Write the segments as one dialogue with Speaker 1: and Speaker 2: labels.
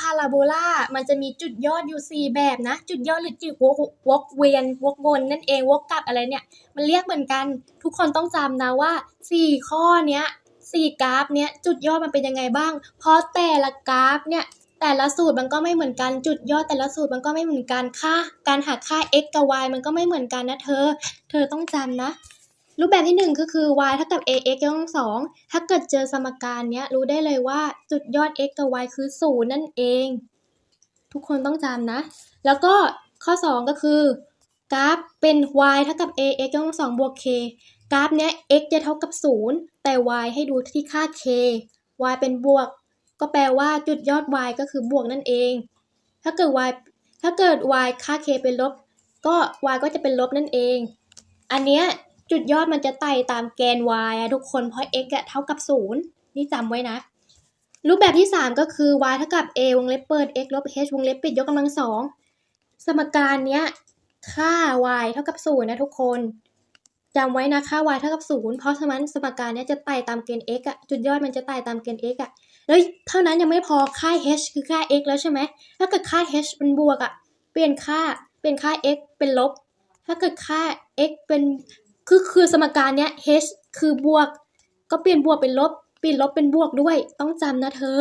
Speaker 1: พาราโบลามันจะมีจุดยอดอยู่4แบบนะ จุดยอดหรือจุดวกวกเวียนวกวนนั่นเองวกกลับอะไรเนี่ย มันเรียกเหมือนกัน ทุกคนต้องจำนะว่า4ข้อเนี้ย4กราฟเนี้ยจุดยอดมันเป็นยังไงบ้าง เพราะแต่ละกราฟเนี่ยแต่ละสูตรมันก็ไม่เหมือนกันจุดยอดแต่ละสูตรมันก็ไม่เหมือนกันค่าการหาค่า x กับ y มันก็ไม่เหมือนกันนะเธอ เธอต้องจำนะ รูปแบบที่หนึ่งก็คือ y เท่ากับ ax ยกกำลังสองถ้าเกิดเจอสมการเนี้ยรู้ได้เลยว่าจุดยอด x กับ y คือศูนย์นั่นเอง ทุกคนต้องจำนะ แล้วก็ข้อ 2 ก็คือกราฟเป็น y เท่ากับ ax ยกกำลังสองบวก k กราฟเนี้ย x จะเท่ากับ 0 แต่ y ให้ดูที่ค่า k y เป็นบวก ก็แปลว่าจุดยอด y ก็คือบวกนั่นเอง ถ้าเกิด y ถ้าเกิด y ค่า k เป็นลบ ก็ y ก็จะเป็นลบนั่นเอง อันเนี้ย จุดยอดมันจะไต่ตามแกน y อะทุกคนเพราะ x อะเท่ากับ 0 นี่จำไว้นะ รูปแบบที่ 3 ก็คือ y เท่ากับ a วงเล็บเปิด x ลบ h วงเล็บปิดยกกำลังสองสมการเนี้ยค่า y เท่ากับ 0 นะทุกคนจำไว้นะค่า y เท่ากับ 0 เพราะฉะนั้นสมการเนี้ยจะไต่ตามเกณฑ์ x อะจุดยอดมันจะไต่ตามเกณฑ์ x อะแล้วเท่านั้นยังไม่พอค่า h คือค่า x แล้วใช่ไหมถ้าเกิดค่า h เป็นบวกอะเปลี่ยนค่าเป็นค่า x เป็นลบ ถ้าเกิดค่า x เป็น คือคือสมการเนี้ย h คือบวก ก็เปลี่ยนบวกเป็นลบ เปลี่ยนลบเป็นบวกด้วย ต้องจำนะเธอ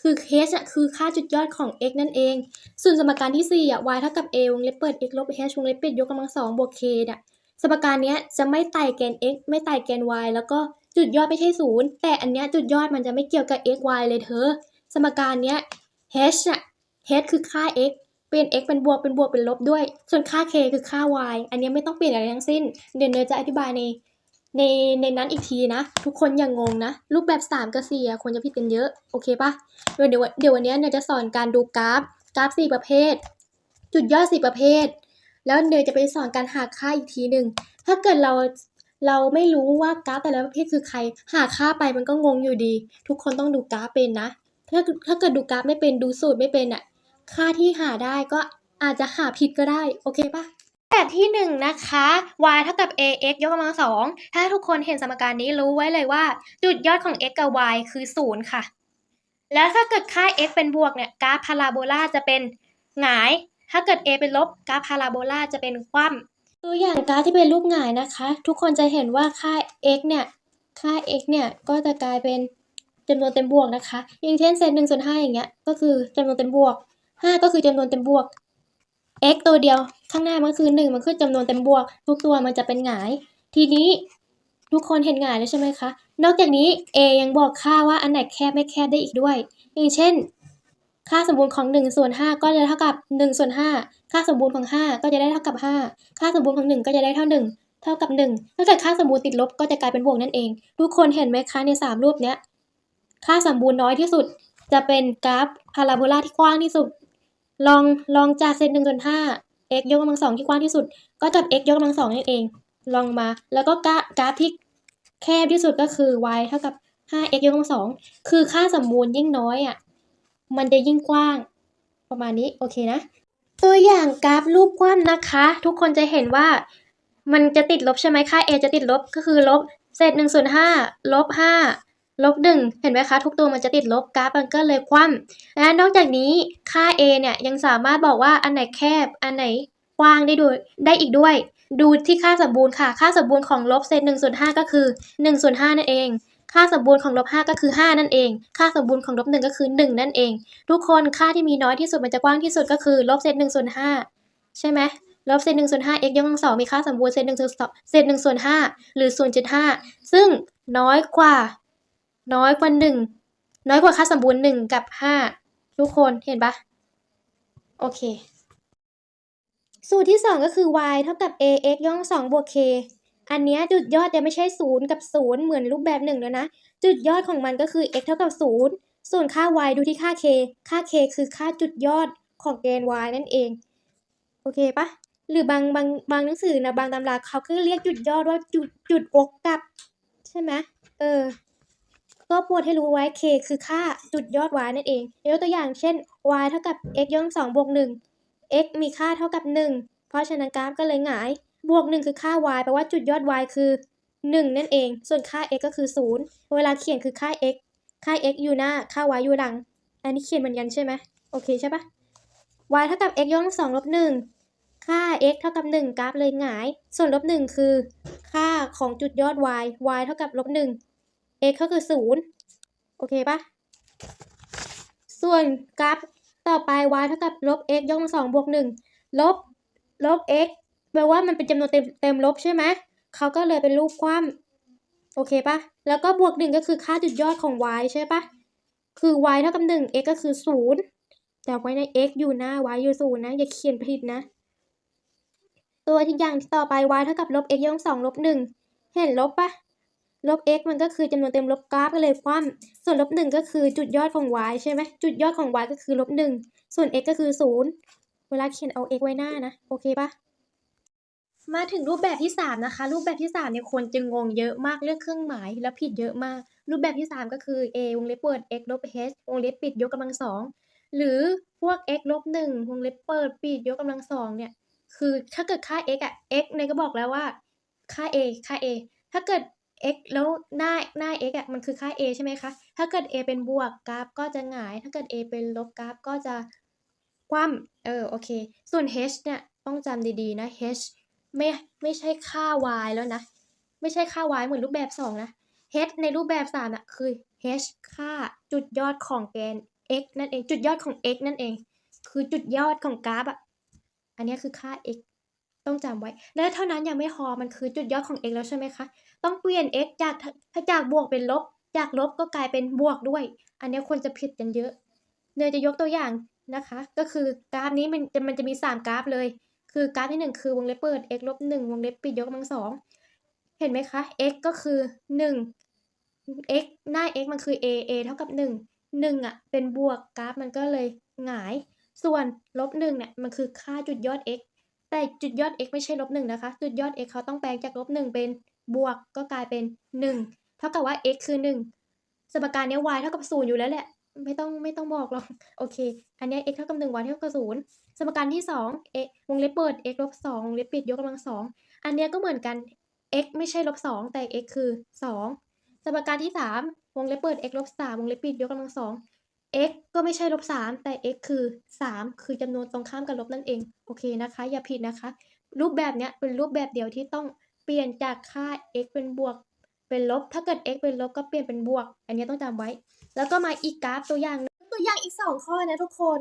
Speaker 1: คือ h อะคือค่าจุดยอดของ x นั่นเอง ส่วนสมการที่ 4อะ y เท่ากับ a วงเล็บเปิด x ลบ h วงเล็บปิดยกกำลังสองบวก k น่ะสมการเนี้ยจะไม่ไต่แกน x ไม่ไต่แกน y แล้วก็จุดยอดไม่ใช่ศูนย์แต่อันเนี้ยจุดยอดมันจะไม่เกี่ยวกับ x y เลยเธอ สมการเนี้ย h อะ h คือค่า x เปลี่ยน x เป็นบวกเป็นบวกเป็นลบด้วย ส่วนค่า k คือค่า y อันนี้ไม่ต้องเปลี่ยนอะไรทั้งสิ้น เดี๋ยวเนยจะอธิบายในในในนั้นอีกทีนะ ทุกคนอย่างงงนะ รูปแบบ 3 กับ4อะควรจะผิดกันเยอะ โอเคปะเดี๋ยวเดี๋ยวเดี๋ยววันนี้เนยจะสอนการดูกราฟ กราฟ 4 ประเภท จุดยอด4ประเภท แล้วเนยจะไปสอนการหาค่าอีกทีหนึ่งถ้าเกิดเราเราไม่รู้ว่ากราฟแต่ละประเภทคือใคร หาค่าไปมันก็งงอยู่ดี ทุกคนต้องดูกราฟเป็นนะ ถ้าถ้าเกิดดูกราฟไม่เป็นดูสูตรไม่เป็นอะ ค่าที่หาได้ก็อาจจะหาผิดก็ได้ โอเคปะแบบที่หนึ่งนะคะ y เท่ากับ ax ยกกำลังสองถ้าทุกคนเห็นสมการนี้รู้ไว้เลยว่า จุดยอดของ x กับ y คือศูนย์ค่ะ แล้วถ้าเกิดค่า x เป็นบวกเนี่ยกราฟพาราโบลาจะเป็นหงาย ถ้าเกิด a เป็นลบกราฟพาราโบลาจะเป็นคว่ำตัวอย่างกราฟที่เป็นรูปหงายนะคะ ทุกคนจะเห็นว่าค่า x เนี่ยค่า x เนี่ยก็จะกลายเป็นจำนวนเต็มบวกนะคะอย่างเช่นเศษหนึ่งส่วนห้าอย่างเงี้ยก็คือจำนวนเต็มบวก ห้าก็คือจำนวนเต็มบวก x ตัวเดียวข้างหน้ามันคือหนึ่งมันคือจำนวนเต็มบวก ทุกตัวมันจะเป็นหงาย ทีนี้ทุกคนเห็นหงายแล้วใช่ไหมคะ นอกจากนี้ a ยังบอกค่าว่าอันไหนแคบไม่แคบได้อีกด้วย อย่างเช่น ค่าสมบูรณ์ของ1ส่วน5ก็จะเท่ากับ1ส่วน5ค่าสมบูรณ์ของ 5 ก็จะได้เท่ากับ 5 ค่าสมบูรณ์ของ 1 ก็จะได้เท่า 1 เท่ากับ1ถ้าเกิดค่าสมบูรณ์ติดลบก็จะกลายเป็นบวกนั่นเอง ทุกคนเห็นไหมคะใน 3 รูปเนี้ยค่าสมบูรณ์น้อยที่สุด จะเป็นกราฟพาราโบลาที่กว้างที่สุด ลองลองจากเศษ1ส่วน5 x ยกกำลังสองที่กว้างที่สุด ก็จับ x ยกกำลังสองนั่นเอง ลองมา แล้วก็กราฟาที่แคบที่สุดก็คือ y เท่ากับ 5x ยกกำลังสอง คือค่าสมบูรณ์ยิ่งน้อยอะ มันจะยิ่งกว้าง ประมาณนี้ โอเคนะ ตัวอย่างกราฟรูปกว้างนะคะ ทุกคนจะเห็นว่า มันจะติดลบใช่ไหมค่า a จะติดลบ ก็คือลบ เศษหนึ่งส่วนห้าลบห้า ลบหนึ่งเห็นไหมคะ ทุกตัวมันจะติดลบกราฟมันก็เลยคว่ำและนอกจากนี้ค่า a เนี่ยยังสามารถบอกว่าอันไหนแคบ อันไหนกว้างได้ด้วยได้อีกด้วย ดูที่ค่าสมบูรณ์ค่ะ ค่าสมบูรณ์ของลบเศษหนึ่งส่วนห้าก็คือหนึ่งส่วนห้านั่นเอง ค่าสมบูรณ์ของลบ5ก็คือ 5 นั่นเอง ค่าสมบูรณ์ของลบ1ก็คือ 1 นั่นเอง ทุกคนค่าที่มีน้อยที่สุดมันจะกว้างที่สุดก็คือลบเศษ1ส่วน5ใช่ไหมลบเศษ1ส่วน5 x ยกกำลังสองมีค่าสมบูรณ์เศษ1ส่วนเศษ1ส่วน5หรือ0.5ซึ่งน้อยกว่า น้อยกว่า1น้อยกว่าค่าสมบูรณ์1กับ5ทุกคนเห็นปะโอเค สูตรที่2ก็คือ y เท่ากับ ax ยกกำลังสองบวก k อันนี้จุดยอดจะไม่ใช่ศูนย์กับศูนย์เหมือนรูปแบบหนึ่งแล้วนะ จุดยอดของมันก็คือ x เท่ากับศูนย์ส่วนค่า y ดูที่ค่า k ค่า k คือค่าจุดยอดของแกน y นั่นเอง โอเคปะหรือบางบางบางหนังสือนะบางตำราเขาก็เรียกจุดยอดว่าจุดจุดวกกับ ใช่ไหมเออ ก็ปวดให้รู้ไว้ k คือค่าจุดยอด y นั่นเองยกตัวอย่างเช่น y เท่ากับ x ยกกำลังสองบวกหนึ่ง x มีค่าเท่ากับหนึ่งเพราะฉะนั้นกราฟก็เลยหงาย บวก 1 คือค่า y แปลว่าจุดยอด y คือ 1 นั่นเอง ส่วนค่า x ก็คือ 0 เวลาเขียนคือค่า x ค่า x อยู่หน้า ค่า y อยู่หลัง อันนี้เขียนเหมือนกันใช่ไหมโอเคใช่ปะ y เท่ากับ x ยกกำลังสองลบหนึ่งค่า x เท่ากับหนึ่งกราฟเลยหงาย ส่วนลบหนึ่งคือ ค่าของจุดยอด y y เท่ากับลบหนึ่ง x ก็คือศูนย์โอเคปะส่วนกราฟต่อไป y เท่ากับลบ x ยกกำลังสองบวกหนึ่งลบลบ x แปลว่ามันเป็นจำนวนเต็มเต็มลบใช่ไหมเขาก็เลยเป็นรูปคว่ำโอเคปะแล้วก็บวกหนึ่งก็คือค่าจุดยอดของ y ใช่ปะคือ y เท่ากับหนึ่ง x ก็คือศูนย์จำไว้ใน x อยู่หน้า y อยู่ศูนย์นะ อย่าเขียนผิดนะ ตัวที่อย่างต่อไป y เท่ากับลบ x ยกกำลังสองลบหนึ่งเห็นลบปะ ลบ x มันก็คือจำนวนเต็มลบกราฟก็เลยคว่ำส่วนลบหนึ่งก็คือจุดยอดของ y ใช่ไหมจุดยอดของ y ก็คือลบหนึ่งส่วน x ก็คือศูนย์เวลาเขียนเอา x ไว้หน้านะ โอเคปะมาถึงรูปแบบที่ 3 นะคะ รูปแบบที่3เนี่ยคนจะงงเยอะมากเรื่องเครื่องหมายแล้วผิดเยอะมาก รูปแบบที่ 3 ก็คือ a วงเล็บเปิด x ลบ h วงเล็บปิดยกกำลังสองหรือพวก x ลบหนึ่งวงเล็บเปิดปิดยกกำลังสองเนี่ยคือถ้าเกิดค่า x อะ x เนี่ยก็บอกแล้วว่าค่า a ค่า a ถ้าเกิด x แล้วหน้าหน้า x อะมันคือค่า a ใช่ไหมคะ ถ้าเกิด a เป็นบวกกราฟก็จะหงาย ถ้าเกิด a เป็นลบกราฟก็จะคว่ำเออโอเค ส่วน h เนี่ยต้องจำดีๆนะ h ไม่ไม่ใช่ค่า y แล้วนะ ไม่ใช่ค่า y เหมือนรูปแบบ 2 นะ h ในรูปแบบ 3 อะ คือ h ค่าจุดยอดของแกน x นั่นเอง จุดยอดของ x นั่นเอง คือจุดยอดของกราฟอะ อันนี้คือค่า x ต้องจำไว้ และเท่านั้นยังไม่พอมันคือจุดยอดของ x แล้วใช่ไหมคะ ต้องเปลี่ยน x จากถ้าจากบวกเป็นลบ จากลบก็กลายเป็นบวกด้วย อันนี้ควรจะผิดกันเยอะเนยจะยกตัวอย่างนะคะ ก็คือกราฟนี้มันจะมันจะมี 3 กราฟเลย คือกราฟที่ 1 คือวงเล็บเปิด x ลบ1วงเล็บปิดยกกำลังสองเห็นไหมคะ x ก็คือ 1 x หน้า x มันคือ a a เท่ากับ 1 1อะเป็นบวกกราฟมันก็เลยหงาย ส่วนลบ1เนี่ยมันคือค่าจุดยอด x แต่จุดยอด x ไม่ใช่ลบ1นะคะ จุดยอด x เขาต้องแปลงจากลบ1เป็นบวกก็กลายเป็น1เท่ากับว่า x คือ1สมการเนี้ย y เท่ากับ0อยู่แล้วแหละ ไม่ต้องไม่ต้องบอกหรอก โอเค อันเนี้ย x เท่ากับ1 y เท่ากับ0สมการที่2 x วงเล็บเปิด x ลบ2วงเล็บปิดยกกำลังสองอันเนี้ยก็เหมือนกัน x ไม่ใช่ลบ2แต่ x คือ2สมการที่3วงเล็บเปิด x ลบ3วงเล็บปิดยกกำลังสอง x ก็ไม่ใช่ลบ3แต่ x คือ 3 คือจำนวนตรงข้ามกับลบนั่นเอง โอเคนะคะ อย่าผิดนะคะ รูปแบบเนี้ยเป็นรูปแบบเดียวที่ต้องเปลี่ยนจากค่า x เป็นบวก เป็นลบ ถ้าเกิด x เป็นลบก็เปลี่ยนเป็นบวก อันนี้ต้องจำไว้ แล้วก็มาอีกกราฟตัวอย่าง ตัวอย่างอีก 2 ข้อนะทุกคน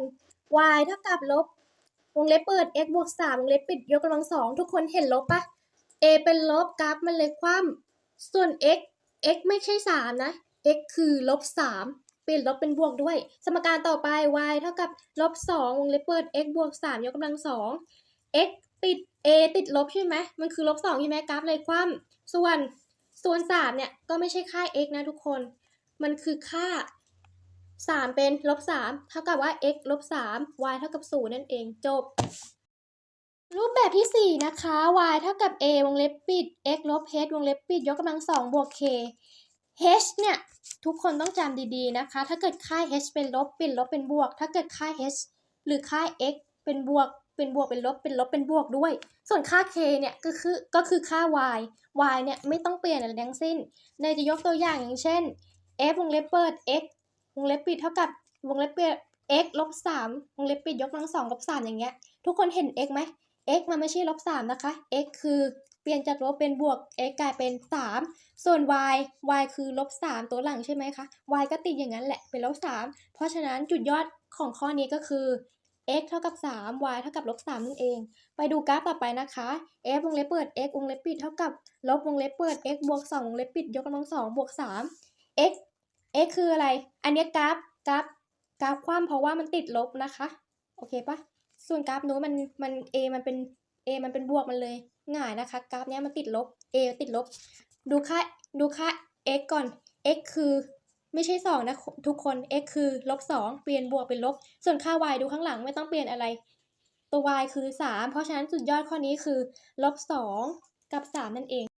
Speaker 1: y เท่ากับลบ วงเล็บเปิด x บวก3วงเล็บปิดยกกำลังสองทุกคนเห็นลบปะ a เป็นลบกราฟมันเลยคว่ำส่วน x x ไม่ใช่ 3 นะ x คือลบ3 ปลี่ยนลบเป็นบวกด้วย สมการต่อไป y เท่ากับลบ2วงเล็บเปิด x บวก3ยกกำลังสอง x ติด a ติดลบใช่ไหมมันคือลบ2ใช่ไหมกราฟเลยคว่ำส่วนส่วน3เนี่ยก็ไม่ใช่ค่า x นะทุกคน มันคือค่า 3 เป็นลบ3เท่ากับว่า x ลบ3 y เท่ากับ0นั่นเองจบรูปแบบที่ 4 นะคะ y เท่ากับ a วงเล็บปิด x ลบ h วงเล็บปิด ยกกำลังสองบวก k h เนี่ยทุกคนต้องจำดีๆนะคะ ถ้าเกิดค่า h เป็นลบเป็นลบเป็นบวก ถ้าเกิดค่า h หรือค่า x เป็นบวก เป็นบวกเป็นลบเป็นลบเป็นบวกด้วย ส่วนค่า k เนี่ยก็คือก็คือค่า y y เนี่ยไม่ต้องเปลี่ยนอะไรทั้งสิ้นเนยจะยกตัวอย่างอย่างเช่น f วงเล็บเปิด x วงเล็บปิดเท่ากับวงเล็บเปิด x ลบ3วงเล็บปิดยกกำลังสองลบ3อย่างเงี้ย ทุกคนเห็น x ไหม x มันไม่ใช่ลบ3นะคะ x คือ เปลี่ยนจากลบเป็นบวก x กลายเป็น 3 ส่วน y y คือลบ 3 ตัวหลังใช่ไหมคะ y ก็ติดอย่างนั้นแหละเป็นลบ 3 เพราะฉะนั้นจุดยอดของข้อนี้ก็คือ x เท่ากับ 3 y เท่ากับลบ 3 นั่นเอง ไปดูกราฟต่อไปนะคะ f วงเล็บเปิด x วงเล็บปิดเท่ากับลบวงเล็บเปิด x บวก 2 วงเล็บปิด ยกกำลังสองบวก 3 x x คืออะไร อันนี้กราฟกราฟกราฟคว่ำเพราะว่ามันติดลบนะคะ โอเคปะส่วนกราฟนู้นมันมัน a มันเป็น a มันเป็นบวกมันเลย ง่ายนะคะ กราฟเนี้ยมันติดลบ a ติดลบ ดูค่าดูค่า x ก่อน x คือไม่ใช่2นะทุกคน x คือลบ2เปลี่ยนบวกเป็นลบ ส่วนค่า y ดูข้างหลังไม่ต้องเปลี่ยนอะไร ตัว y คือ 3 เพราะฉะนั้นสุดยอดข้อนี้คือลบ2กับ 3 นั่นเอง